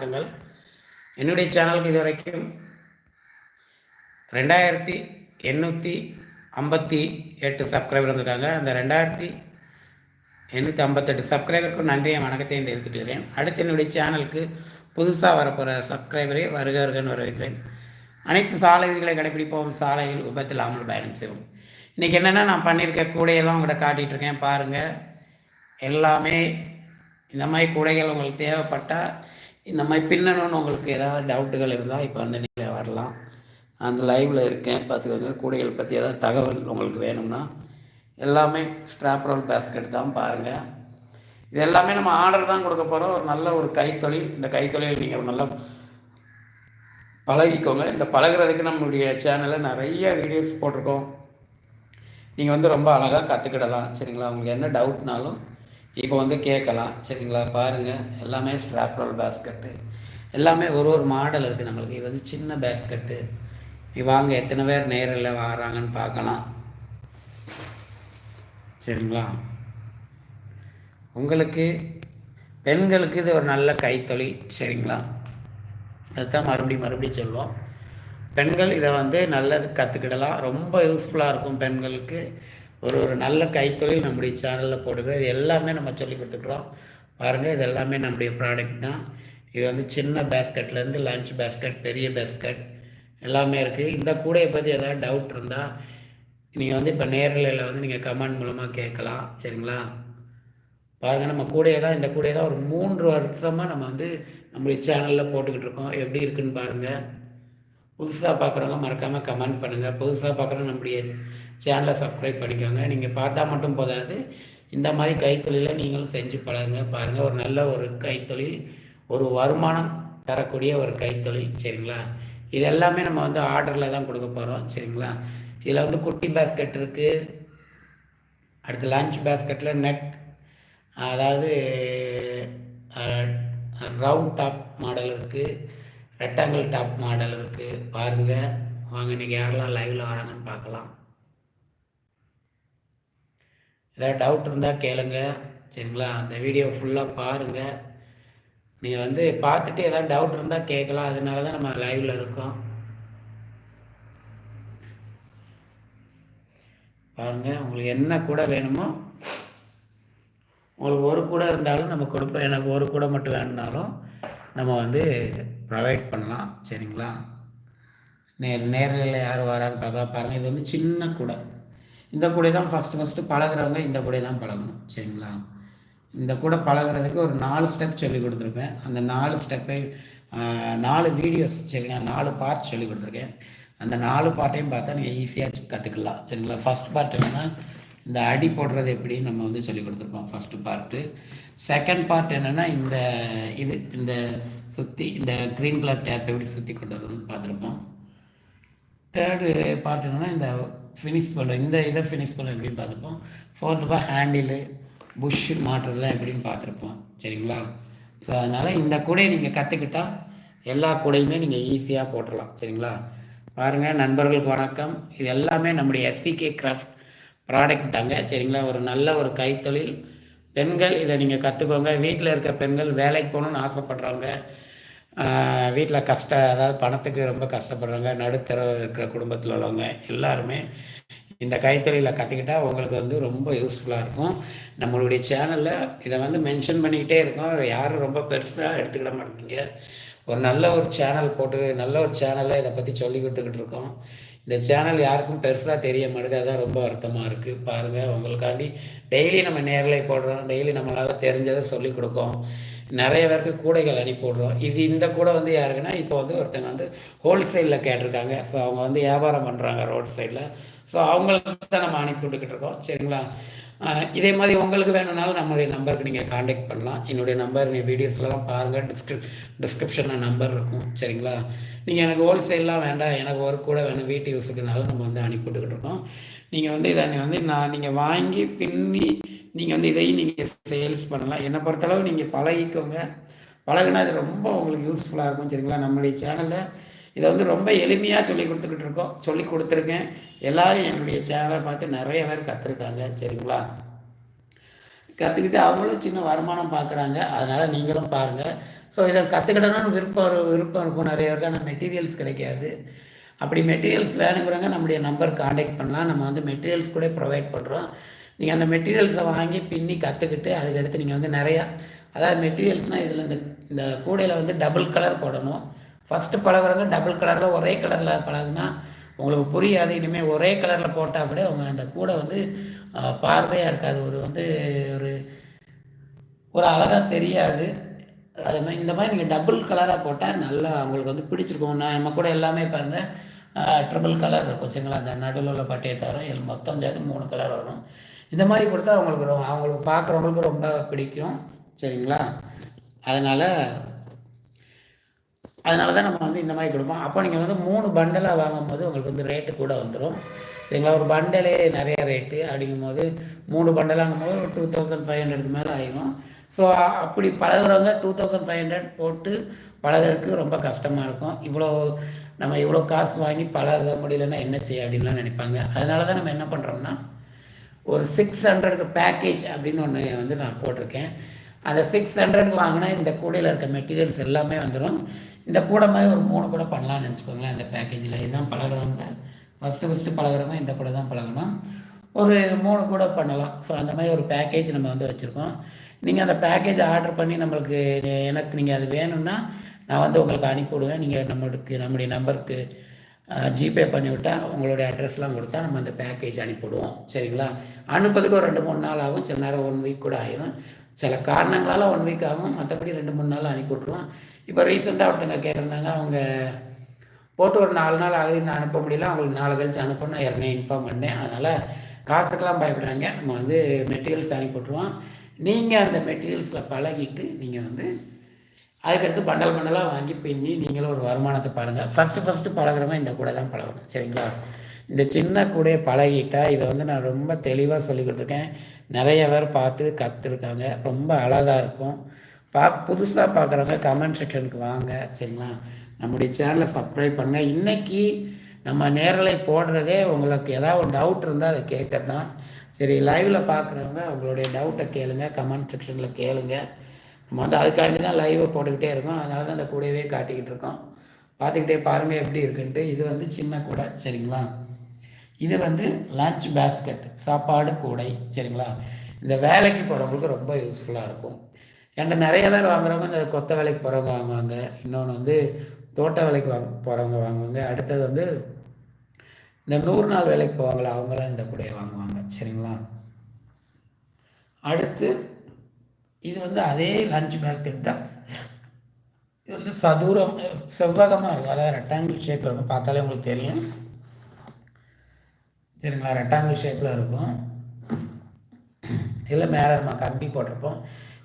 வணக்கங்கள். என்னுடைய சேனலுக்கு இது வரைக்கும் ரெண்டாயிரத்தி எண்ணூற்றி ஐம்பத்தி எட்டு சப்ஸ்கிரைபர் வந்திருக்காங்க. அந்த ரெண்டாயிரத்தி எண்ணூற்றி ஐம்பத்தெட்டு சப்ஸ்கிரைபருக்கும் நன்றியை வணக்கத்தையும் தெரிவித்துக்கிறேன் அடுத்து என்னுடைய சேனலுக்கு புதுசாக வரப்போகிற சப்ஸ்கிரைபரை வருக வருகன்னு வரவேற்கிறேன். அனைத்து சாலை விதிகளை கடைபிடிப்போம். சாலையில் விபத்தில்லாமல் பயணம் செய்வோம். இன்றைக்கி என்னென்னா நான் பண்ணியிருக்க கூடையெல்லாம் உங்கள்கிட்ட காட்டிகிட்டு இருக்கேன். பாருங்கள் எல்லாமே இந்த மாதிரி கூடைகள் உங்களுக்கு தேவைப்பட்டால் இந்த மாதிரி பின்னணும்னு உங்களுக்கு ஏதாவது டவுட்டுகள் இருந்தால் இப்போ அந்த நிலையில் வரலாம். அந்த லைவில் இருக்கேன். பார்த்துக்கோங்க. கூடைகள் பற்றி ஏதாவது தகவல் உங்களுக்கு வேணும்னா எல்லாமே ஸ்ட்ராப் ரோல் பேஸ்கெட் தான் பாருங்கள் இது எல்லாமே நம்ம ஆர்டர் தான் கொடுக்க போகிறோம் ஒரு நல்ல ஒரு கைத்தொழில். இந்த கைத்தொழில் நீங்கள் நல்லா பழகிக்கோங்க. இந்த பழகுறதுக்கு நம்மளுடைய சேனலில் நிறைய வீடியோஸ் போட்டிருக்கோம். நீங்கள் வந்து ரொம்ப அழகாக கற்றுக்கிடலாம் சரிங்களா? உங்களுக்கு என்ன டவுட்னாலும் இப்போ வந்து கேட்கலாம். சரிங்களா? பாருங்கள் எல்லாமே ஸ்ட்ராப் ரோல் பேஸ்கெட்டு எல்லாமே ஒரு ஒரு மாடல் இருக்குது நம்மளுக்கு. இது வந்து சின்ன பேஸ்கெட்டு நீ வாங்க எத்தனை பேர் நேரில் வாராங்கன்னு பார்க்கலாம். சரிங்களா? உங்களுக்கு பெண்களுக்கு இது ஒரு நல்ல கைத்தொழில். சரிங்களா? அதுதான் மறுபடியும் மறுபடியும் சொல்லுவோம் பெண்கள் இதை வந்து நல்லது கற்றுக்கிடலாம் ரொம்ப யூஸ்ஃபுல்லாக இருக்கும் பெண்களுக்கு. ஒரு ஒரு நல்ல கைத்தொழில் நம்முடைய சேனலில் போட்டுக்கிறோம் இது எல்லாமே நம்ம சொல்லி கொடுத்துக்குறோம். பாருங்கள் இது எல்லாமே நம்முடைய ப்ராடக்ட் தான். இது வந்து சின்ன பேஸ்கெட்லேருந்து லஞ்ச் பேஸ்கெட் பெரிய பேஸ்கெட் எல்லாமே இருக்குது இந்த கூடையை பற்றி ஏதாவது டவுட் இருந்தால் நீங்கள் வந்து இப்போ நேரலையில் வந்து நீங்கள் கமெண்ட் மூலமாக கேட்கலாம். சரிங்களா? பாருங்கள் நம்ம கூடையை தான் இந்த கூடையை தான் ஒரு மூன்று வருஷமாக நம்ம வந்து நம்முடைய சேனலில் போட்டுக்கிட்டு இருக்கோம். எப்படி இருக்குன்னு பாருங்கள் புதுசாக பார்க்குறவங்க மறக்காமல் கமெண்ட் பண்ணுங்கள் புதுசாக பார்க்குறவங்க நம்முடைய சேனலை சப்ஸ்கிரைப் பண்ணிக்கோங்க. நீங்கள் பார்த்தா மட்டும் போதாது. இந்த மாதிரி கைத்தொழிலை நீங்களும் செஞ்சு பழகுங்க பாருங்கள் ஒரு நல்ல ஒரு கைத்தொழில் ஒரு வருமானம் தரக்கூடிய ஒரு கைத்தொழில் சரிங்களா? இது எல்லாமே நம்ம வந்து ஆர்டரில் தான் கொடுக்க போகிறோம் சரிங்களா? இதில் வந்து குட்டி பேஸ்கெட் இருக்குது அடுத்து லஞ்ச் பேஸ்கெட்டில் நெட் அதாவது ரவுண்ட் டாப் மாடல் இருக்குது ரெக்டாங்கிள் டாப் மாடல் இருக்குது பாருங்கள் வாங்க இன்றைக்கி யாரெல்லாம் லைவில் வராங்கன்னு பார்க்கலாம். ஏதாவது டவுட் இருந்தால் கேளுங்க. சரிங்களா? அந்த வீடியோ ஃபுல்லாக பாருங்கள் நீங்கள் வந்து பார்த்துட்டு ஏதாவது டவுட் இருந்தால் கேட்கலாம். அதனால தான் நம்ம லைவில் இருக்கோம். பாருங்கள் உங்களுக்கு என்ன கூட வேணுமோ உங்களுக்கு ஒரு கூட இருந்தாலும் நம்ம கொடுப்போம். எனக்கு ஒரு கூட மட்டும் வேணும்னாலும் நம்ம வந்து ப்ரொவைட் பண்ணலாம். சரிங்களா? நே நேரில் யார் வரான்னு பார்க்கலாம். பாருங்கள் இது வந்து சின்ன கூடை. இந்த கூடை தான் ஃபஸ்ட்டு ஃபஸ்ட்டு பழகுறவங்க இந்த கூடை தான் பழகணும் சரிங்களா? இந்த கூட பழகுறதுக்கு ஒரு நாலு ஸ்டெப் சொல்லி கொடுத்துருப்பேன். அந்த நாலு ஸ்டெப்பை நாலு வீடியோஸ் சரிங்களா? நாலு பார்ட் சொல்லி கொடுத்துருக்கேன். அந்த நாலு பார்ட்டையும் பார்த்தா நீங்கள் ஈஸியாக கற்றுக்கலாம் சரிங்களா? ஃபஸ்ட் பார்ட் என்னென்னா இந்த அடி போடுறது எப்படின்னு நம்ம வந்து சொல்லி கொடுத்துருப்போம் ஃபஸ்ட்டு பார்ட்டு செகண்ட் பார்ட் என்னென்னா இந்த இது இந்த சுற்றி இந்த க்ரீன் கலர் டேப் எப்படி சுற்றி கொண்டு வரதுன்னு பார்த்துருப்போம். தேர்டு பார்ட் என்னென்னா இந்த ஃபினிஷ் பண்ணுறோம் இந்த இதை ஃபினிஷ் பண்ண எப்படின்னு பார்த்துருப்போம். ஃபோர்த்து பார்ட் ஹேண்டிலு புஷ் மாட்டுறதுலாம் எப்படின்னு பார்த்துருப்போம். சரிங்களா? ஸோ அதனால் இந்த கூடையை நீங்கள் கற்றுக்கிட்டால் எல்லா கூடையுமே நீங்கள் ஈஸியாக போட்டுடலாம். சரிங்களா? பாருங்கள் நண்பர்களுக்கு வணக்கம். இது எல்லாமே நம்முடைய எஸ்சிகே கிராஃப்ட் ப்ராடக்ட் தாங்க. சரிங்களா? ஒரு நல்ல ஒரு கைத்தொழில். பெண்கள் இதை நீங்கள் கற்றுக்கோங்க வீட்டில் இருக்க பெண்கள் வேலைக்கு போகணுன்னு ஆசைப்பட்றவங்க வீட்டில் கஷ்ட அதாவது பணத்துக்கு ரொம்ப கஷ்டப்படுறவங்க நடுத்தர இருக்கிற குடும்பத்தில் உள்ளவங்க எல்லாருமே இந்த கைத்தொழிலை கற்றுக்கிட்டால் உங்களுக்கு வந்து ரொம்ப யூஸ்ஃபுல்லாக இருக்கும். நம்மளுடைய சேனலில் இதை வந்து மென்ஷன் பண்ணிக்கிட்டே இருக்கோம். யாரும் ரொம்ப பெருசாக எடுத்துக்கிட மாட்டீங்க. ஒரு நல்ல ஒரு சேனல் போட்டு நல்ல ஒரு சேனலில் இதை பற்றி சொல்லி கொடுத்துக்கிட்டு இருக்கோம். இந்த சேனல் யாருக்கும் பெருசாக தெரிய மாட்டேங்குது. அதான் ரொம்ப வருத்தமாக இருக்குது பாருங்கள் உங்களுக்காண்டி டெய்லி நம்ம நேரில் போடுறோம். டெய்லி நம்மளால் தெரிஞ்சதை சொல்லி கொடுக்கோம். நிறைய பேருக்கு கூடைகள் அனுப்பி விட்றோம் இது இந்த கூடை வந்து யாருக்குன்னா இப்போ வந்து ஒருத்தங்க வந்து ஹோல்சேலில் கேட்டிருக்காங்க. ஸோ அவங்க வந்து வியாபாரம் பண்ணுறாங்க ரோட் சைடில் ஸோ அவங்களுக்கு தான் நம்ம அனுப்பி விட்டுக்கிட்டு இருக்கோம். சரிங்களா? இதே மாதிரி உங்களுக்கு வேணும்னாலும் நம்மளுடைய நம்பருக்கு நீங்கள் காண்டாக்ட் பண்ணலாம். என்னுடைய நம்பர் நீ வீடியோஸ்லாம் பாருங்கள் டிஸ்கிரிப் டிஸ்கிரிப்ஷனில் நம்பர் இருக்கும். சரிங்களா? நீங்கள் எனக்கு ஹோல்சேல்லாம் வேண்டாம். எனக்கு ஒரு கூட வேணும். வீட்டு யூஸுக்குனாலும் நம்ம வந்து அனுப்பிவிட்டுக்கிட்டு இருக்கோம். நீங்கள் வந்து இதை வந்து நான் நீங்கள் வாங்கி பின்னி நீங்கள் வந்து இதையும் நீங்கள் சேல்ஸ் பண்ணலாம். என்னை பொறுத்தளவு நீங்கள் பழகிக்கோங்க. பழகினா இது ரொம்ப உங்களுக்கு யூஸ்ஃபுல்லாக இருக்கும் சரிங்களா? நம்முடைய சேனலில் இதை வந்து ரொம்ப எளிமையாக சொல்லி கொடுத்துக்கிட்டு இருக்கோம். சொல்லி கொடுத்துருக்கேன். எல்லோரும் என்னுடைய சேனலை பார்த்து நிறைய பேர் கற்றுருக்காங்க சரிங்களா? கற்றுக்கிட்டு அவங்களும் சின்ன வருமானம் பார்க்குறாங்க அதனால் நீங்களும் பாருங்கள் ஸோ இதை கற்றுக்கிடணும்னு விருப்பம் விருப்பம் இருக்கும். நிறைய பேருக்கு ஆனால் மெட்டீரியல்ஸ் கிடைக்காது. அப்படி மெட்டீரியல்ஸ் வேணுங்கிறவங்க நம்முடைய நம்பர் காண்டாக்ட் பண்ணலாம். நம்ம வந்து மெட்டீரியல்ஸ் கூட ப்ரொவைட் பண்ணுறோம் நீங்கள் அந்த மெட்டீரியல்ஸை வாங்கி பின்னி கற்றுக்கிட்டு அதுக்கடுத்து நீங்கள் வந்து நிறையா அதாவது மெட்டீரியல்ஸ்னால் இதில் இந்த இந்த கூடையில் வந்து டபுள் கலர் போடணும். ஃபஸ்ட்டு பழகுறவங்க டபுள் கலரில் ஒரே கலரில் பழகுனா உங்களுக்கு புரியாது. இனிமேல் ஒரே கலரில் போட்டால் கூட அவங்க அந்த கூடை வந்து பார்வையாக இருக்காது. ஒரு வந்து ஒரு ஒரு அழகாக தெரியாது. அதே மாதிரி இந்த மாதிரி நீங்கள் டபுள் கலராக போட்டால் நல்லா அவங்களுக்கு வந்து பிடிச்சிருக்கும். நான் நம்ம கூட எல்லாமே பாருங்கள் ட்ரிபிள் கலர் இருக்கும். சரிங்களா அந்த நடுவில் உள்ள பட்டையை தவிர இதில் மொத்தம் சேர்த்து மூணு கலர் வரும். இந்த மாதிரி கொடுத்தா அவங்களுக்கு ரொம்ப அவங்களுக்கு பார்க்குறவங்களுக்கு ரொம்ப பிடிக்கும். சரிங்களா? அதனால் அதனால தான் நம்ம வந்து இந்த மாதிரி கொடுப்போம். அப்போ நீங்கள் வந்து மூணு பண்டலாக வாங்கும்போது உங்களுக்கு வந்து ரேட்டு கூட வந்துடும் சரிங்களா? ஒரு பண்டலே நிறைய ரேட்டு அப்படிங்கும் போது மூணு பண்டலாங்கும் போது ஒரு டூ தௌசண்ட் ஃபைவ் ஹண்ட்ரடுக்கு மேலே ஆகிடும் ஸோ அப்படி பழகுறவங்க டூ தௌசண்ட் ஃபைவ் ஹண்ட்ரட் போட்டு பழகிறதுக்கு ரொம்ப கஷ்டமாக இருக்கும். இவ்வளோ நம்ம இவ்வளோ காசு வாங்கி பழக முடியலன்னா என்ன செய்ய அப்படின்லாம் நினைப்பாங்க. அதனால தான் நம்ம என்ன பண்ணுறோம்னா ஒரு சிக்ஸ் ஹண்ட்ரடுக்கு பேக்கேஜ் அப்படின்னு ஒன்று வந்து நான் போட்டிருக்கேன். அந்த சிக்ஸ் ஹண்ட்ரடுக்கு வாங்கினா இந்த கூடையில் இருக்க மெட்டீரியல்ஸ் எல்லாமே வந்துடும் இந்த கூடை மாதிரி ஒரு மூணு கூட பண்ணலாம்னு நினச்சிக்கோங்களேன் அந்த பேக்கேஜில் இதுதான் பழகிறவங்க. ஃபஸ்ட்டு ஃபஸ்ட்டு பழகிறவங்க இந்த கூட தான் பழகணும். ஒரு மூணு கூட பண்ணலாம். ஸோ அந்த மாதிரி ஒரு பேக்கேஜ் நம்ம வந்து வச்சுருக்கோம். நீங்கள் அந்த பேக்கேஜ் ஆர்டர் பண்ணி நம்மளுக்கு எனக்கு நீங்கள் அது வேணும்னா நான் வந்து உங்களுக்கு அனுப்பிவிடுவேன். நீங்கள் நம்மளுக்கு நம்முடைய நம்பருக்கு ஜிபே பண்ணிவிட்டால் உங்களுடைய அட்ரஸ்லாம் கொடுத்தா நம்ம அந்த பேக்கேஜ் அனுப்பிவிடுவோம். சரிங்களா? அனுப்புறதுக்கு ஒரு ரெண்டு மூணு நாள் ஆகும். சில நேரம் ஒன் வீக் கூட ஆயிரும். சில காரணங்களால் ஒன் வீக் ஆகும். மற்றபடி ரெண்டு மூணு நாள் அனுப்பி விட்ருவோம் இப்போ ரீசெண்டாக ஒருத்தங்க கேட்டிருந்தாங்க அவங்க போட்டு ஒரு நாலு நாள் ஆகுது நான் அனுப்ப முடியல. அவங்களுக்கு நாலு கழிச்சு அனுப்பணும். நான் ஏற்கனவே இன்ஃபார்ம் பண்ணேன் அதனால் காசுக்கெல்லாம் பயப்படாங்க நம்ம வந்து மெட்டீரியல்ஸ் அனுப்பிவிட்ருவோம் நீங்கள் அந்த மெட்டீரியல்ஸில் பழகிட்டு நீங்கள் வந்து அதுக்கடுத்து பண்டல் பண்டலாக வாங்கி பின்னி நீங்களும் ஒரு வருமானத்தை பாருங்கள் ஃபஸ்ட்டு ஃபஸ்ட்டு பழகிறவங்க இந்த கூட தான் பழகணும். சரிங்களா? இந்த சின்ன கூடையை பழகிட்டால் இதை வந்து நான் ரொம்ப தெளிவாக சொல்லி கொடுத்துருக்கேன். நிறைய பேர் பார்த்து கற்றுருக்காங்க ரொம்ப அழகாக இருக்கும். பா புதுசாக பார்க்குறவங்க கமெண்ட் செக்ஷனுக்கு வாங்க. சரிங்களா? நம்முடைய சேனலை சப்ஸ்கிரைப் பண்ணுங்கள் இன்றைக்கி நம்ம நேரலை போடுறதே உங்களுக்கு ஏதாவது ஒரு டவுட் இருந்தால் அதை கேட்க தான் சரி லைவில் பார்க்குறவங்க உங்களுடைய டவுட்டை கேளுங்கள் கமெண்ட் செக்ஷனில் கேளுங்கள் நம்ம வந்து அதுக்காண்டி தான் லைவை போட்டுக்கிட்டே இருக்கோம். அதனால தான் அந்த கூடையவே காட்டிக்கிட்டு இருக்கோம். பார்த்துக்கிட்டே பாருங்கள் எப்படி இருக்குன்ட்டு. இது வந்து சின்ன கூடை சரிங்களா? இது வந்து லன்ச் பேஸ்கட் சாப்பாடு கூடை சரிங்களா? இந்த வேலைக்கு போகிறவங்களுக்கு ரொம்ப யூஸ்ஃபுல்லாக இருக்கும். என்கிட்ட நிறைய பேர் வாங்குறவங்க இந்த கொத்த வேலைக்கு போகிறவங்க வாங்குவாங்க. இன்னொன்று வந்து தோட்ட வேலைக்கு வாங்க போகிறவங்க வாங்குவாங்க. அடுத்தது வந்து இந்த நூறு நாள் வேலைக்கு போவாங்களா? அவங்களாம் இந்த கூடையை வாங்குவாங்க சரிங்களா? அடுத்து இது வந்து அதே லஞ்ச் பேஸ்கெட் தான். இது வந்து சதுரம் செவ்வகமாக இருக்கும். அதாவது ரெக்டாங்கிள் ஷேப்பில் இருக்கும். பார்த்தாலே உங்களுக்கு தெரியும். சரிங்களா? ரெக்டாங்கிள் ஷேப்பில் இருக்கும். இதில் மேலே நம்ம கம்பி போட்டிருப்போம்.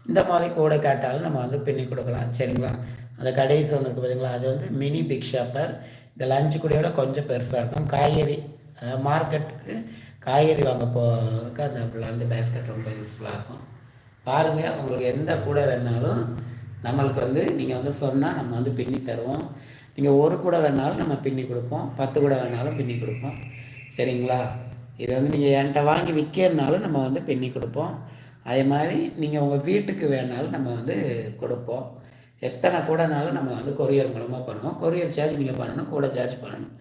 இந்த மாதிரி கூடை கேட்டாலும் நம்ம வந்து பின்னி கொடுக்கலாம். சரிங்களா? அந்த கடைசி ஒன்று இருக்குது பார்த்தீங்களா அது வந்து மினி பிக் ஷாப்பர் இந்த லஞ்சு கூடையோட கொஞ்சம் பெருசாக இருக்கும். காய்கறி அதாவது மார்க்கெட்டுக்கு காய்கறி வாங்க போக அந்த அந்த பேஸ்கெட் ரொம்ப யூஸ்ஃபுல்லாக இருக்கும். பாருங்கள் உங்களுக்கு எந்த கூடை வேணாலும் நம்மளுக்கு வந்து நீங்கள் வந்து சொன்னால் நம்ம வந்து பின்னி தருவோம். நீங்கள் ஒரு கூடை வேணாலும் நம்ம பின்னி கொடுப்போம். பத்து கூடை வேணாலும் பின்னி கொடுப்போம். சரிங்களா? இதை வந்து நீங்கள் என்கிட்ட வாங்கி விற்கிறனாலும் நம்ம வந்து பின்னி கொடுப்போம். அதே மாதிரி நீங்கள் உங்கள் வீட்டுக்கு வேணாலும் நம்ம வந்து கொடுப்போம். எத்தனை கூடனாலும் நம்ம வந்து கொரியர் மூலமாக பண்ணுவோம். கொரியர் சார்ஜ் நீங்கள் பண்ணணும் கூட சார்ஜ் பண்ணணும்.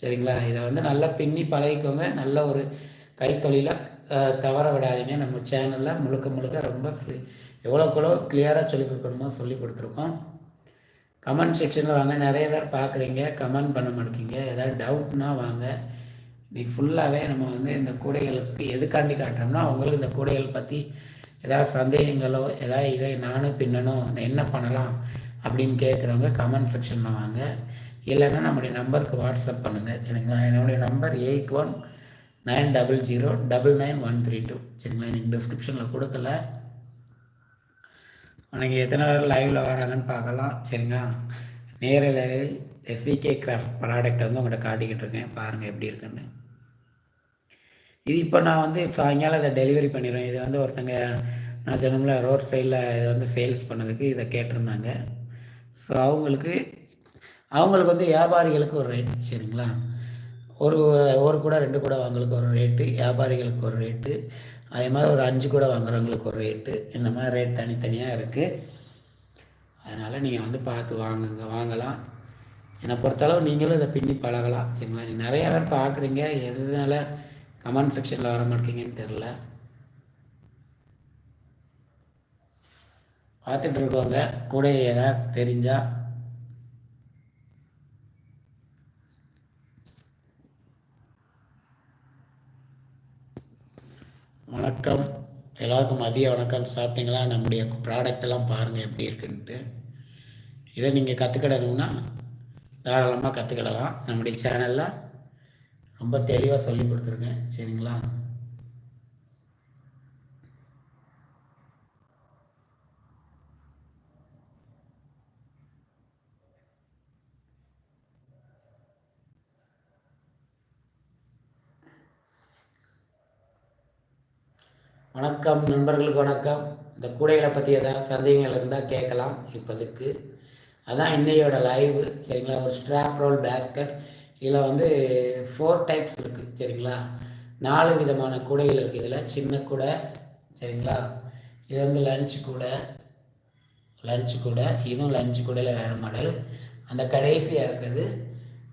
சரிங்களா? இதை வந்து நல்லா பின்னி பழகிக்கோங்க. நல்ல ஒரு கைத்தொழிலாக தவற விடாதீங்க. நம்ம சேனலில் முழுக்க முழுக்க ரொம்ப ஃப்ரீ எவ்வளோக்குள்ளோ கிளியராக சொல்லி கொடுக்கணுமோ சொல்லி கொடுத்துருக்கோம். கமெண்ட் செக்ஷனில் வாங்க. நிறைய பேர் பார்க்குறீங்க. கமெண்ட் பண்ண மாட்டேங்க. ஏதாவது டவுட்னா வாங்க. இன்றைக்கி ஃபுல்லாகவே நம்ம வந்து இந்த கூடைகளுக்கு எதுக்காண்டி காட்டுறோம்னா அவங்களுக்கு இந்த கூடைகள் பற்றி ஏதாவது சந்தேகங்களோ ஏதாவது இதை நானும் பின்னணும் என்ன பண்ணலாம் அப்படின்னு கேட்குறவங்க கமெண்ட் செக்ஷனில் வாங்க. இல்லைன்னா நம்முடைய நம்பருக்கு வாட்ஸ்அப் பண்ணுங்கள் சரிங்களா? என்னுடைய number eight one nine double zero double nine one three two. சரிங்களா? எனக்கு டிஸ்கிரிப்ஷனில் கொடுக்கல. நீங்கள் எத்தனை பேர் லைவில் வராங்கன்னு பார்க்கலாம். சரிங்களா? நேரலையில் எஸ்சிகே கிராஃப்ட் ப்ராடக்ட் வந்து உங்கள்கிட்ட காட்டிக்கிட்டு இருக்கேன். பாருங்கள் எப்படி இருக்குன்னு. இது இப்போ நான் வந்து சாயங்காலம் இதை டெலிவரி பண்ணிடுவேன் இது வந்து ஒருத்தங்க நான் சொன்னோம்ல ரோட் சைடில் இதை வந்து சேல்ஸ் பண்ணதுக்கு இதை கேட்டிருந்தாங்க. ஸோ அவங்களுக்கு அவங்களுக்கு வந்து வியாபாரிகளுக்கு ஒரு ரேட் சரிங்களா? ஒரு ஒரு கூட ரெண்டு கூட வாங்குறதுக்கு ஒரு ரேட்டு வியாபாரிகளுக்கு ஒரு ரேட்டு அதே மாதிரி ஒரு அஞ்சு கூட வாங்குறவங்களுக்கு ஒரு ரேட்டு இந்த மாதிரி ரேட் தனித்தனியாக இருக்குது அதனால் நீங்கள் வந்து பார்த்து வாங்குங்க வாங்கலாம். என்னை பொறுத்தளவு நீங்களும் இதை பின்னி பழகலாம் சரிங்களா? நீங்கள் நிறையா பேர் பார்க்குறீங்க எதுனால கமெண்ட் செக்ஷனில் வர மாட்டீங்கன்னு தெரில பார்த்துட்டு இருக்கோங்க. கூட ஏதாவது தெரிஞ்சால் வணக்கம். எல்லாருக்கும் மதிய வணக்கம். சாப்பிட்டீங்களா? நம்முடைய ப்ராடக்ட் எல்லாம் பாருங்கள் எப்படி இருக்குன்ட்டு. இதை நீங்கள் கற்றுக்கிடணும்னா தாராளமாக கற்றுக்கிடலாம் நம்முடைய சேனலில் ரொம்ப தெளிவாக சொல்லி கொடுத்துருக்கேன் சரிங்களா? வணக்கம் நண்பர்களுக்கு வணக்கம். இந்த கூடைகளை பற்றி ஏதாவது சந்தேகங்கள் இருந்தால் கேட்கலாம் இப்போதுக்கு. அதான் இன்னையோட லைவு சரிங்களா? ஒரு ஸ்ட்ராப் ரோல் பேஸ்கட் இதில் வந்து ஃபோர் டைப்ஸ் இருக்குது சரிங்களா? நாலு விதமான கூடைகள் இருக்குது இதில். சின்ன கூடை சரிங்களா? இது வந்து லஞ்ச் கூடை லஞ்ச் கூடை. இதுவும் லஞ்ச் கூடையில் வேறு மாடல் அந்த கடைசியாக இருக்குது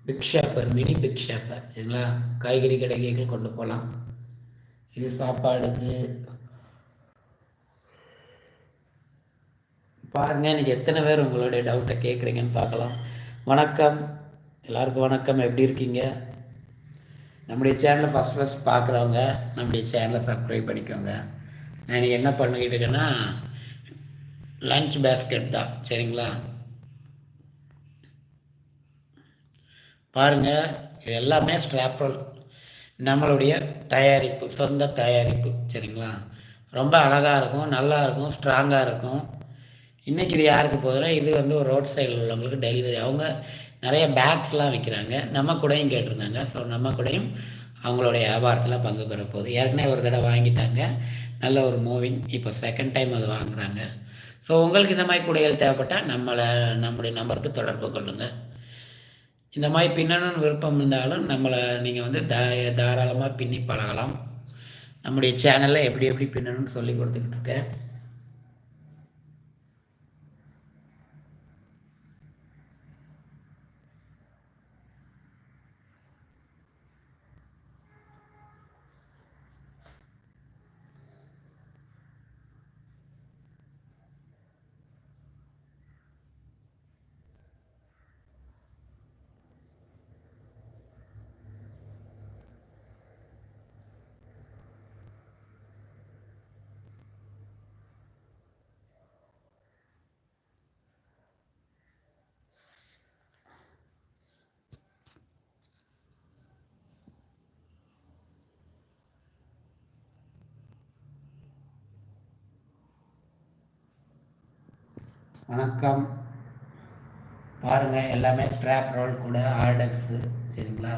big shopper mini big shopper சரிங்களா? காய்கறி கடைகள் கொண்டு போகலாம். இது சாப்பாடுக்கு பாருங்கள் இன்றைக்கி எத்தனை பேர் உங்களுடைய டவுட்டை கேட்குறீங்கன்னு பார்க்கலாம். வணக்கம். எல்லாருக்கும் வணக்கம். எப்படி இருக்கீங்க? நம்முடைய சேனலை ஃபஸ்ட் ஃபஸ்ட் பார்க்குறவங்க நம்முடைய சேனலை சப்ஸ்கிரைப் பண்ணிக்கோங்க. நான் இன்றைக்கி என்ன பண்ணிக்கிட்டு இருக்கேன்னா லஞ்ச் பேஸ்கெட் தான். சரிங்களா? பாருங்கள் இது எல்லாமே ஸ்ட்ராப்ரல் நம்மளுடைய தயாரிப்பு சொந்த தயாரிப்பு. சரிங்களா? ரொம்ப அழகாக இருக்கும் நல்லா இருக்கும் ஸ்ட்ராங்காக இருக்கும். இன்றைக்கி இது யாருக்கு போகுதுன்னா இது வந்து ஒரு ரோட் சைடில் உள்ளவங்களுக்கு டெலிவரி அவங்க நிறைய பேக்ஸ்லாம் விற்கிறாங்க நம்ம கூடயும் கேட்டிருந்தாங்க. ஸோ நம்ம கூடயும் அவங்களுடைய வியாபாரத்தில் பங்கு பெற போகுது. ஏற்கனவே ஒரு தடவை வாங்கிட்டாங்க. நல்ல ஒரு மூவிங் இப்போ செகண்ட் டைம் அது வாங்குகிறாங்க ஸோ உங்களுக்கு இந்த மாதிரி கூடைகள் தேவைப்பட்டால் நம்மளை நம்முடைய நம்பருக்கு தொடர்பு கொள்ளுங்கள் இந்த மாதிரி பின்னணும்னு விருப்பம் இருந்தாலும் நம்மளை நீங்கள் வந்து தா தாராளமாக பின்னி பழகலாம். நம்முடைய சேனலில் எப்படி எப்படி பின்னணும்னு சொல்லி கொடுத்துக்கிட்டு இருக்கேன். வணக்கம். பாருங்கள் எல்லாமே ஸ்ட்ராப் ரோல் கூட ஆர்டர்ஸு சரிங்களா?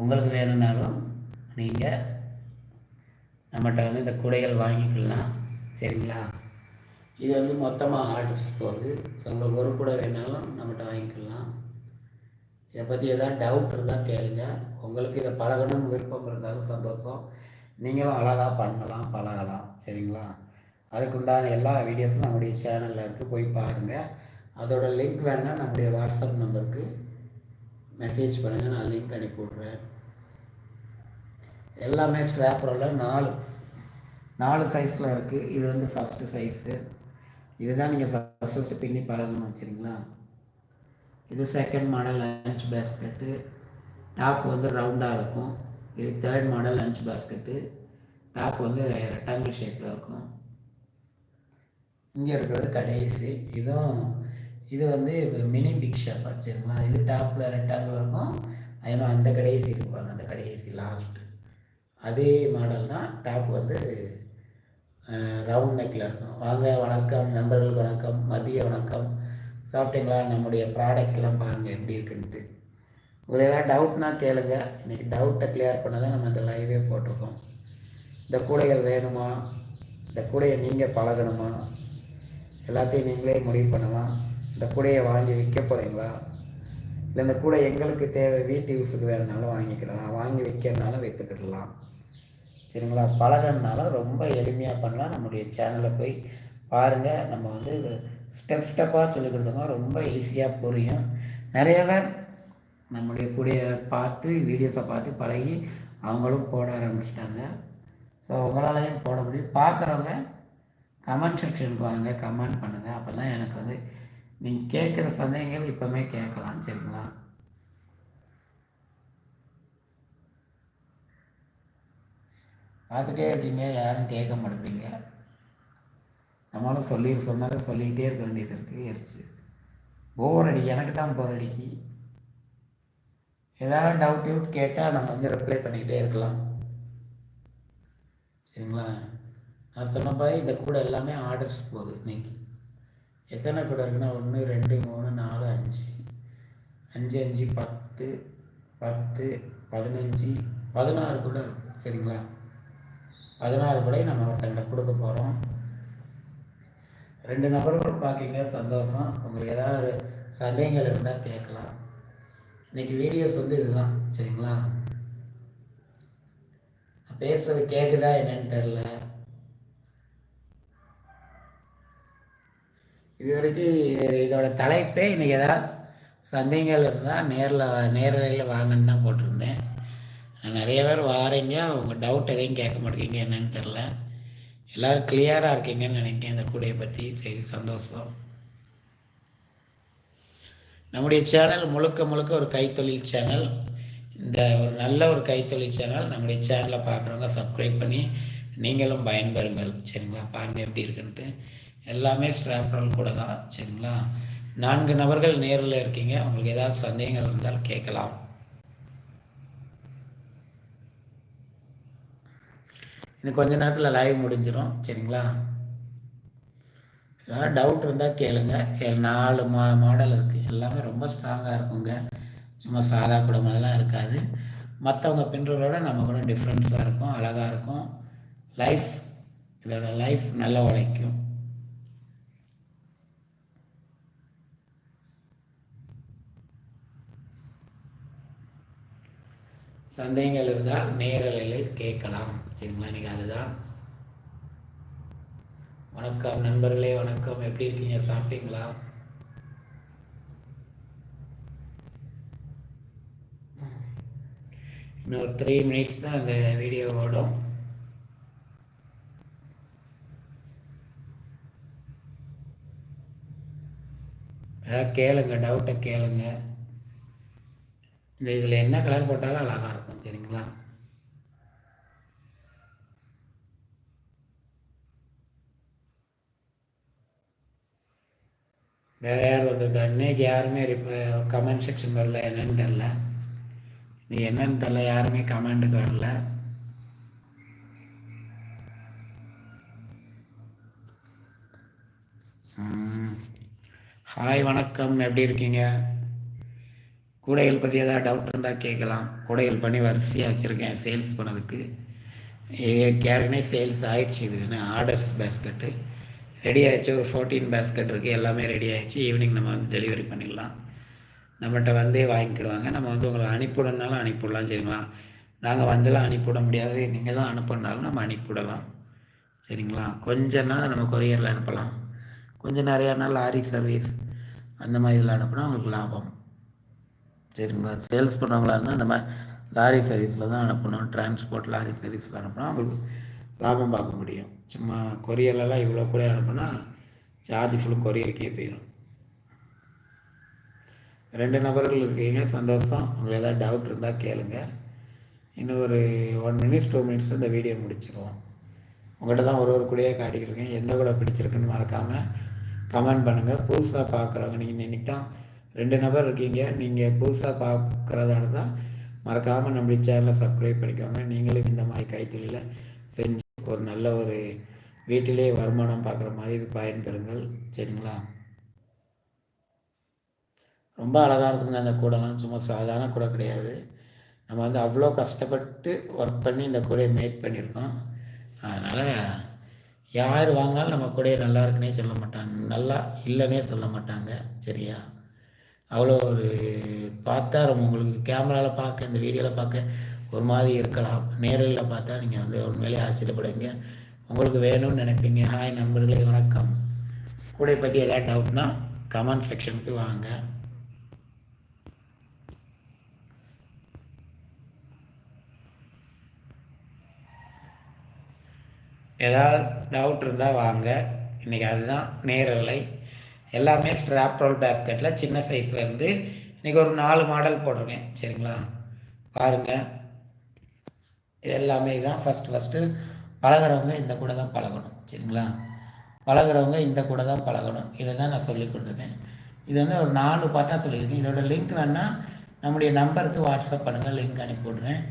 உங்களுக்கு வேணும்னாலும் நீங்கள் நம்மகிட்ட வந்து இந்த குடைகள் வாங்கிக்கலாம் சரிங்களா? இது வந்து மொத்தமாக ஆர்டர்ஸ் போகுது. ஸோ உங்களுக்கு ஒரு கூட வேணாலும் நம்மகிட்ட வாங்கிக்கலாம். இதை பற்றி எதாவது டவுட் இருந்தால் கேளுங்க. உங்களுக்கு இதை பழகணும்னு விருப்பம் இருந்தாலும் சந்தோஷம். நீங்களும் அழகாக பண்ணலாம் பழகலாம் சரிங்களா? அதுக்குண்டான எல்லா வீடியோஸும் நம்முடைய சேனலில் இருக்குது போய் பாருங்கள் அதோட லிங்க் வேணால் நம்முடைய வாட்ஸ்அப் நம்பருக்கு மெசேஜ் பண்ணுங்கள் நான் லிங்க் அனுப்பி விட்றேன். எல்லாமே ஸ்ட்ராப்பரில் நாலு நாலு சைஸில் இருக்குது இது வந்து ஃபஸ்ட்டு சைஸு இதுதான் நீங்கள் ஃபஸ்ட் ஃபஸ்ட்டு பின்னி பழகணும் வச்சுருங்களா? இது second model lunch basket top வந்து ரவுண்டாக இருக்கும். இது third model lunch basket top வந்து ரெக்டாங்கிள் ஷேப்பில் இருக்கும். இங்கே இருக்கிறது கடைசி. இதுவும் இது வந்து மினி பிக் ஷாப் சரிங்களா? இது டாப்பில் ரெக்டாங்கிள் இருக்கும். அதனால் அந்த கடைசி இருப்பாங்க அந்த கடைசி லாஸ்ட்டு. அதே மாடல் தான் டாப் வந்து ரவுண்ட் நெக்கில் இருக்கும். வாங்க வணக்கம் நண்பர்களுக்கு வணக்கம் மதிய வணக்கம். சாப்பிட்டீங்களா? நம்முடைய ப்ராடக்ட்லாம் பாருங்கள் எப்படி இருக்குன்ட்டு. உங்களுக்கு ஏதாவது டவுட்னா கேளுங்க. இன்றைக்கி டவுட்டை கிளியர் பண்ண தான் நம்ம இந்த லைவே போட்டிருக்கோம். இந்த கூடைகள் வேணுமா? இந்த கூடையை நீங்கள் பழகணுமா? எல்லாத்தையும் நீங்களே முடிவு பண்ணலாம் இந்த கூடையை வாங்கி விற்க போகிறீங்களா இல்லை இந்த கூடை எங்களுக்கு தேவை வீட்டு யூஸுக்கு வேணுனாலும் வாங்கிக்கிடலாம். வாங்கி விற்கிறனாலும் விற்றுக்கிடலாம் சரிங்களா? பழகனாலும் ரொம்ப எளிமையாக பண்ணலாம். நம்முடைய சேனலில் போய் பாருங்கள் நம்ம வந்து ஸ்டெப் ஸ்டெப்பாக சொல்லிக் கொடுத்தோம்னா ரொம்ப ஈஸியாக புரியும். நிறைய பேர் நம்முடைய கூடிய பார்த்து வீடியோஸை பார்த்து பழகி அவங்களும் போட ஆரம்பிச்சிட்டாங்க. ஸோ உங்களாலையும் போட முடியும். பார்க்குறவங்க கமெண்ட் செக்ஷனுக்கு வாங்க கமெண்ட் பண்ணுங்கள் அப்போ தான் எனக்கு வந்து நீங்கள் கேட்குற சந்தேகங்கள் இப்போவுமே கேட்கலாம் சரிங்களா? பார்த்துட்டே இருக்கீங்க யாரும் கேட்க மாட்டேங்கிறீங்க. நம்மளும் சொல்லி சொன்னதை சொல்லிக்கிட்டே இருக்க வேண்டியது இருக்குது எரிச்சு போர் அடி எனக்கு தான் போர் அடிக்கு. ஏதாவது டவுட் டவுட் கேட்டால் நம்ம வந்து ரிப்ளை பண்ணிக்கிட்டே இருக்கலாம். சரிங்களா? நான் மாதிரி இந்த கூட எல்லாமே ஆர்டர்ஸ் போகுது இன்னைக்கு. எத்தனை கூட இருக்குன்னா ஒன்று ரெண்டு மூணு நாலு அஞ்சு. அஞ்சு அஞ்சு பத்து பத்து பதினஞ்சு பதினாறு கூட இருக்குது சரிங்களா? பதினாறு கூட நம்ம ஒருத்தங்கிட்ட கொடுக்க போகிறோம் ரெண்டு நபர்கள் பார்க்கிங்க சந்தோஷம். உங்களுக்கு ஏதாவது சந்தேகங்கள் இருந்தால் கேட்கலாம். இன்றைக்கி வீடியோஸ் வந்து இதுதான் சரிங்களா? பேசுகிறது கேட்குதா என்னன்னு தெரில இது வரைக்கும் இதோட தலைப்பே இன்றைக்கி ஏதாவது சந்தேகங்கள் இருந்தால் நேரில் நேரலையில் வாங்கன்னு தான் போட்டிருந்தேன். நிறைய பேர் வாரீங்க உங்கள் டவுட் எதையும் கேட்க மாட்டேங்க என்னன்னு தெரில எல்லோரும் கிளியராக இருக்கீங்கன்னு நினைக்கிறேன் இந்த கூடையை பற்றி சரி சந்தோஷம். நம்முடைய சேனல் முழுக்க முழுக்க ஒரு கைத்தொழில் சேனல் இந்த ஒரு நல்ல ஒரு கைத்தொழில் சேனல் நம்முடைய சேனலை பார்க்குறவங்க சப்ஸ்கிரைப் பண்ணி நீங்களும் பயன்பெறுங்கள். சரிங்களா? பாருங்கள் எப்படி இருக்குன்ட்டு. எல்லாமே ஸ்ட்ராப்ரல் கூட தான் சரிங்களா? நான்கு நபர்கள் நேரில் இருக்கீங்க. உங்களுக்கு ஏதாவது சந்தேகங்கள் இருந்தால் கேட்கலாம். இன்னும் கொஞ்ச நேரத்தில் லைவ் முடிஞ்சிடும் சரிங்களா? ஏதாவது டவுட் இருந்தால் கேளுங்க. நாலு மா மாடல் இருக்குது எல்லாமே ரொம்ப ஸ்ட்ராங்காக இருக்குங்க. சும்மா சாதா குடம் அதெல்லாம் இருக்காது. மற்றவங்க பின்றதோட நம்ம கூட டிஃப்ரென்ஸாக இருக்கும் அழகாக இருக்கும். லைஃப் இதோட லைஃப் நல்லா உழைக்கும். சந்தேகங்கள் இருந்தால் நேரலையில் கேட்கலாம். சரிங்களா? இன்றைக்கி அதுதான். வணக்கம் நண்பர்களே வணக்கம். எப்படி இருக்கீங்க? சாப்பிட்டீங்களா? இன்னொரு த்ரீ மினிட்ஸ் தான் அந்த வீடியோ ஓடும். ஏதாவது கேளுங்க டவுட்டை கேளுங்க. இந்த இதில் என்ன கலர் போட்டாலும் அழகாக இருக்கும் சரிங்களா? வேறு யார் வந்திருக்கா? இன்னைக்கு யாருமே ரிப்ளை கமெண்ட் செக்ஷன் வரல என்னன்னு தெரில நீ என்னன்னு தெரில யாருமே கமெண்ட்டுக்கு வரல. ஹாய் வணக்கம். எப்படி இருக்கீங்க? கூடைகள் பற்றி ஏதாவது டவுட் இருந்தால் கேட்கலாம். கூடைகள் பண்ணி வரிசையாக வச்சுருக்கேன். சேல்ஸ் பண்ணதுக்கு. ஏற்கனவே சேல்ஸ் ஆயிடுச்சு. இதுன்னு ஆர்டர்ஸ் பேஸ்கெட்டு ரெடி ஆகிடுச்சு ஒரு ஃபோர்டீன் பேஸ்கெட் இருக்குது எல்லாமே ரெடி ஆகிடுச்சு ஈவினிங் நம்ம வந்து டெலிவரி பண்ணிடலாம். நம்மகிட்ட வந்தே வாங்கிக்கிடுவாங்க. நம்ம வந்து உங்களை அனுப்பிவிடனாலும் அனுப்பிவிடலாம் சரிங்களா? நாங்கள் வந்தெல்லாம் அனுப்பிவிட முடியாது. நீங்கள் தான் அனுப்பினாலும் நம்ம அனுப்பிவிடலாம். சரிங்களா? கொஞ்சம் நாள் நம்ம கொரியரில் அனுப்பலாம். கொஞ்சம் நிறையா நாள் லாரி சர்வீஸ் அந்த மாதிரி இதில் அனுப்புனா உங்களுக்கு லாபம். சரிங்களா சேல்ஸ் பண்ணவங்களா இருந்தால் இந்த மாதிரி லாரி சர்வீஸில் தான் அனுப்பணும். டிரான்ஸ்போர்ட் லாரி சர்வீஸில் அனுப்பினா அவங்களுக்கு லாபம் பார்க்க முடியும். சும்மா கொரியர்லலாம் இவ்வளோ கூட அனுப்புனா சார்ஜ் ஃபுல்லும் கொரியருக்கே போயிடும். ரெண்டு நபர்கள் இருக்கீங்க. சந்தோஷம். உங்களுக்கு ஏதாவது டவுட் இருந்தால் கேளுங்க. இன்னும் ஒரு ஒன் மினிட்ஸ் டூ மினிட்ஸ் இந்த வீடியோ முடிச்சிடுவோம் உங்கள்கிட்ட தான் ஒரு ஒரு கூடையே காட்டிக்கிட்டு இருக்கேன். எந்த கூட பிடிச்சிருக்குன்னு மறக்காமல் கமெண்ட் பண்ணுங்கள் புதுசாக பார்க்குறவங்க நீங்கள் இன்றைக்கி தான் ரெண்டு நபர் இருக்கீங்க. நீங்கள் புதுசாக பார்க்குறதா இருந்தால் மறக்காமல் நம்மளுடைய சேனலை சப்ஸ்கிரைப் பண்ணிக்கோங்க. நீங்களும் இந்த மாதிரி கைத்தொழில செஞ்சு ஒரு நல்ல ஒரு வீட்டிலே வருமானம் பார்க்குற மாதிரி பயன்பெறுங்கள். சரிங்களா? ரொம்ப அழகாக இருக்குங்க அந்த கூடலாம் சும்மா சாதாரண கூடை கிடையாது. நம்ம வந்து அவ்வளோ கஷ்டப்பட்டு ஒர்க் பண்ணி இந்த கூடையை மேக் பண்ணியிருக்கோம். அதனால் யார் வாங்கினாலும் நம்ம கூடையை நல்லா இருக்குன்னே சொல்ல மாட்டாங்க. நல்லா இல்லைன்னே சொல்ல மாட்டாங்க. சரியா? அவ்வளோ ஒரு பார்த்தா ரொம்ப உங்களுக்கு கேமராவில் பார்க்க இந்த வீடியோவில் பார்க்க ஒரு மாதிரி இருக்கலாம். நேரில் பார்த்தா நீங்கள் வந்து உண்மையிலே ஆச்சரியப்படுவீங்க. உங்களுக்கு வேணும்னு நினைப்பீங்க. ஹாய் நண்பர்களே வணக்கம். கூடை பற்றி எதாவது டவுட்னா கமெண்ட் செக்ஷனுக்கு வாங்க. ஏதாவது டவுட் இருந்தால் வாங்க. இன்றைக்கி அதுதான் நேரலை. எல்லாமே ஸ்ட்ராப் ரோல் பேஸ்கெட்டில் சின்ன சைஸ்லேருந்து இன்றைக்கி ஒரு நாலு மாடல் போட்டிருக்கேன். சரிங்களா? பாருங்கள் இது எல்லாமே தான் ஃபஸ்ட்டு ஃபஸ்ட்டு பழகிறவங்க இந்த கூட தான் பழகணும். சரிங்களா? பழகிறவங்க இந்த கூட தான் பழகணும். இதை தான் நான் சொல்லி கொடுத்துருக்கேன். இது வந்து ஒரு நாலு பாட்டாக சொல்லியிருக்கேன். இதோட லிங்க் வேணால் நம்முடைய நம்பருக்கு வாட்ஸ்அப் பண்ணுங்கள் லிங்க் அனுப்பி விட்றேன்.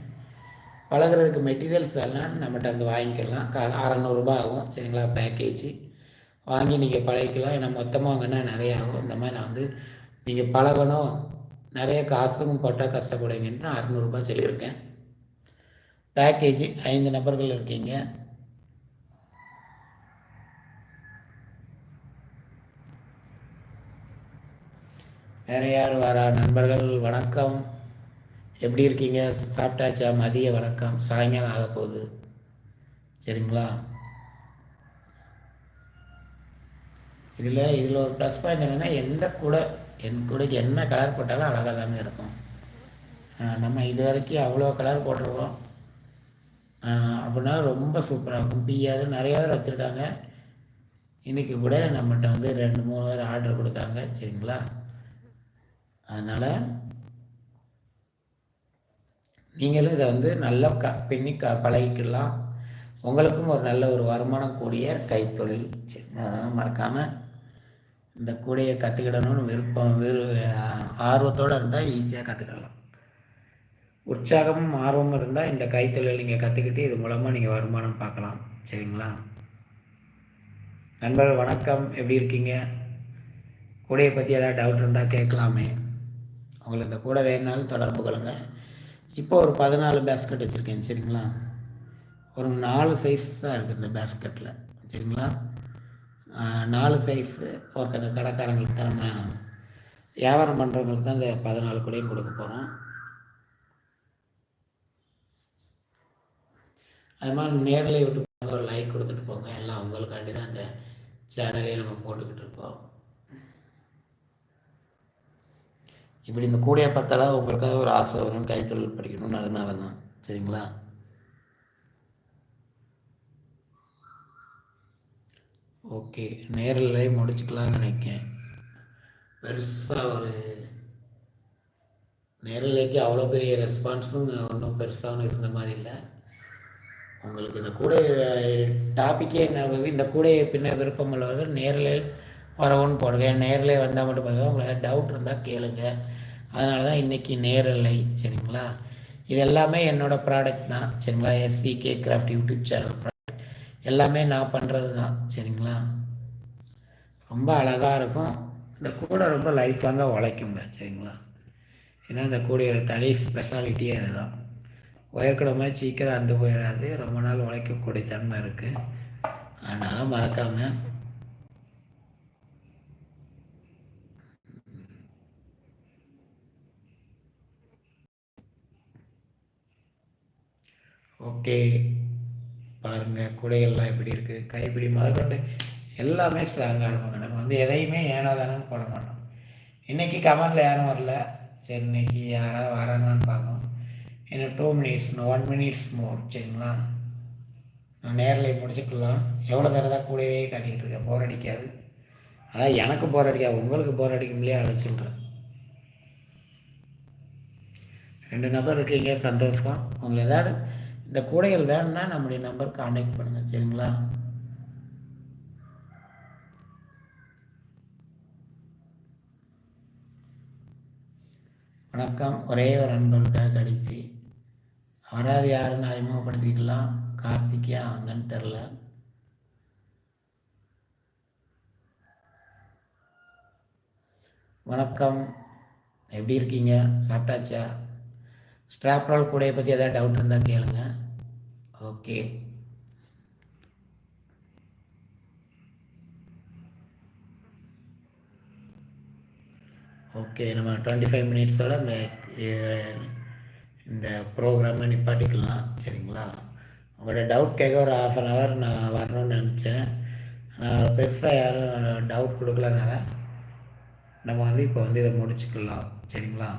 பழகிறதுக்கு மெட்டீரியல்ஸ் வேணால் நம்மகிட்ட வந்து வாங்கிக்கலாம். க அறநூறுபா ஆகும். சரிங்களா? பேக்கேஜ் வாங்கி நீங்கள் பழகிக்கலாம். ஏன்னா மொத்தமாக வாங்கினா நிறைய ஆகும். இந்த மாதிரி நான் வந்து நீங்கள் பழகணும். நிறைய காசும் போட்டால் கஷ்டப்படுவீங்கன்னு அறநூறுபா சொல்லியிருக்கேன். பேக்கேஜ் ஐந்து நபர்கள் இருக்கீங்க. வேறு யார் வரா? நண்பர்கள் வணக்கம். எப்படி இருக்கீங்க? சாப்பிட்டாச்சா? மதிய வணக்கம். சாயங்காலம் ஆக போகுது சரிங்களா? இதில் இதில் ஒரு ப்ளஸ் பாயிண்ட் என்னென்னா எந்த கூட என் கூடைக்கு என்ன கலர் போட்டாலும் அழகாக தானே இருக்கும் நம்ம இது வரைக்கும் அவ்வளோ கலர் போட்டிருக்கோம். அப்படின்னா ரொம்ப சூப்பராக இருக்கும். பியாது நிறைய பேர் வச்சுருக்காங்க. இன்றைக்கி கூட நம்மகிட்ட வந்து ரெண்டு மூணு பேர் ஆர்டர் கொடுத்தாங்க. சரிங்களா? அதனால் நீங்களும் இதை வந்து நல்லா க பின்னி க பழகிக்கலாம் உங்களுக்கும் ஒரு நல்ல ஒரு வருமானம் கூடிய கைத்தொழில். மறக்காமல் இந்த கூடையை கற்றுக்கிடணும்னு விருப்பம் விரு ஆர்வத்தோடு இருந்தால் ஈஸியாக கற்றுக்கலாம் உற்சாகமும் ஆர்வமும் இருந்தால் இந்த கைத்தொழில் நீங்கள் கற்றுக்கிட்டு இது மூலமாக நீங்கள் வருமானம் பார்க்கலாம். சரிங்களா? நண்பர்கள் வணக்கம். எப்படி இருக்கீங்க? கூடையை பற்றி ஏதாவது டவுட் இருந்தால் கேட்கலாமே. உங்களுக்கு இந்த கூடை வேணுனாலும் தொடர்பு கொள்ளுங்கள் இப்போ ஒரு பதினாலு பேஸ்கெட் வச்சுருக்கேன் சரிங்களா? ஒரு நாலு சைஸ் தான் இருக்குது இந்த பேஸ்கெட்டில் சரிங்களா? நாலு சைஸு ஒருத்தங்க கடைக்காரங்களுக்கு தான் நம்ம வியாபாரம் பண்ணுறவங்களுக்கு தான் இந்த பதினாலு கூடையும் கொடுக்க போகிறோம் அது மாதிரி நேரில் விட்டு ஒரு லைக் கொடுத்துட்டு போங்க. எல்லாம் உங்களுக்காண்டி தான் இந்த சேனலையும் நம்ம போட்டுக்கிட்டு இருக்கோம். இப்படி இந்த கூடையை பத்தெல்லாம் உங்களுக்காக ஒரு ஆசை வரும் கைத்தொழில் படிக்கணும்னு. அதனால தான் சரிங்களா? ஓகே நேரில் முடிச்சுக்கலாம்னு நினைக்கேன். பெருசாக ஒரு நேரலைக்கு அவ்வளோ பெரிய ரெஸ்பான்ஸும் ஒன்றும் பெருசாகவும் இருந்த மாதிரி இல்லை. உங்களுக்கு இந்த கூடை டாப்பிக்கே என்ன இந்த கூடையை பின்ன விருப்பம் உள்ளவர்கள் நேரில் வரவும்னு போடுங்க. நேரில் வந்தால் மட்டும் பார்த்தா உங்களை டவுட் இருந்தால் கேளுங்க. அதனால தான் இன்றைக்கி நேரலை சரிங்களா? இது எல்லாமே என்னோடய ப்ராடக்ட் தான் சரிங்களா? SCK craft YouTube channel product எல்லாமே நான் பண்ணுறது தான் சரிங்களா? ரொம்ப அழகாக இருக்கும். இந்த கூடை ரொம்ப லைஃப் லாங்காக உழைக்குங்க சரிங்களா? ஏன்னா இந்த கூடையோட தனி ஸ்பெஷாலிட்டியே அதுதான். உயர்கடமை சீக்கிரம் அந்து போயிடாது ரொம்ப நாள் உழைக்கக்கூடிய தன்மை இருக்குது அதனால் மறக்காமல் ஓகே. பாருங்கள் குடைகள்லாம் எப்படி இருக்குது கைப்பிடி முதற்கொண்டு எல்லாமே ஸ்ட்ராங்காக இருப்பாங்க நம்ம வந்து எதையுமே ஏனோ போட மாட்டோம். இன்றைக்கி கமெண்டில் யாரும் வரல? சரி இன்னைக்கு யாராவது வராங்கன்னு பார்க்கணும் இன்னும் two minutes one minutes more சரிங்களா? நான் நேரில் முடிச்சுக்கலாம் எவ்வளோ தடவை தான் கூடவே காட்டிக்கிட்டு இருக்கேன் போர் அடிக்காது. அதான் எனக்கு போர் அடிக்காது. உங்களுக்கு போர் அடிக்கும் இல்லையா? அதை சொல்கிறேன் ரெண்டு நபர் இருக்கீங்க சந்தோஷம். உங்களை ஏதாவது இந்த கூடைகள் வேணும்னா நம்முடைய நம்பர் காண்டாக்ட் பண்ணுங்கள் சரிங்களா? வணக்கம். ஒரே ஒரு நண்பர் இருக்கார் கடைசி. அவராது யாருன்னு அறிமுகப்படுத்திக்கலாம் கார்த்திகா அங்கன்னு தெரில வணக்கம். எப்படி இருக்கீங்க? சாப்பிட்டாச்சா? ஸ்ட்ராப்ரால் கூடையை பற்றி எதாவது டவுட் இருந்தால் கேளுங்கள் ஓகே. ஓகே நம்ம டுவெண்ட்டி ஃபைவ் மினிட்ஸோட இந்த இந்த ப்ரோக்ராமை நிப்பாட்டிக்கலாம் சரிங்களா? உங்களோட டவுட் கேட்க ஒரு ஆஃப் அன் ஹவர் நான் வரணும்னு நினச்சேன். நான் பெருசாக யாரும் டவுட் கொடுக்கலனால நம்ம வந்து இப்போ வந்து இதை முடிச்சுக்கலாம் சரிங்களா?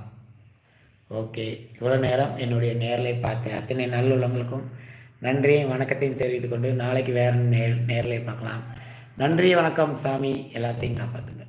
ஓகே இவ்வளோ நேரம் என்னுடைய நேரலை பார்த்து அத்தனை நல்லுள்ளவங்களுக்கும் நன்றியை வணக்கத்தையும் தெரிவித்துக்கொண்டு நாளைக்கு வேறு நேர் நேரலை பார்க்கலாம். நன்றி வணக்கம் சாமி எல்லாத்தையும் காப்பாற்றுங்க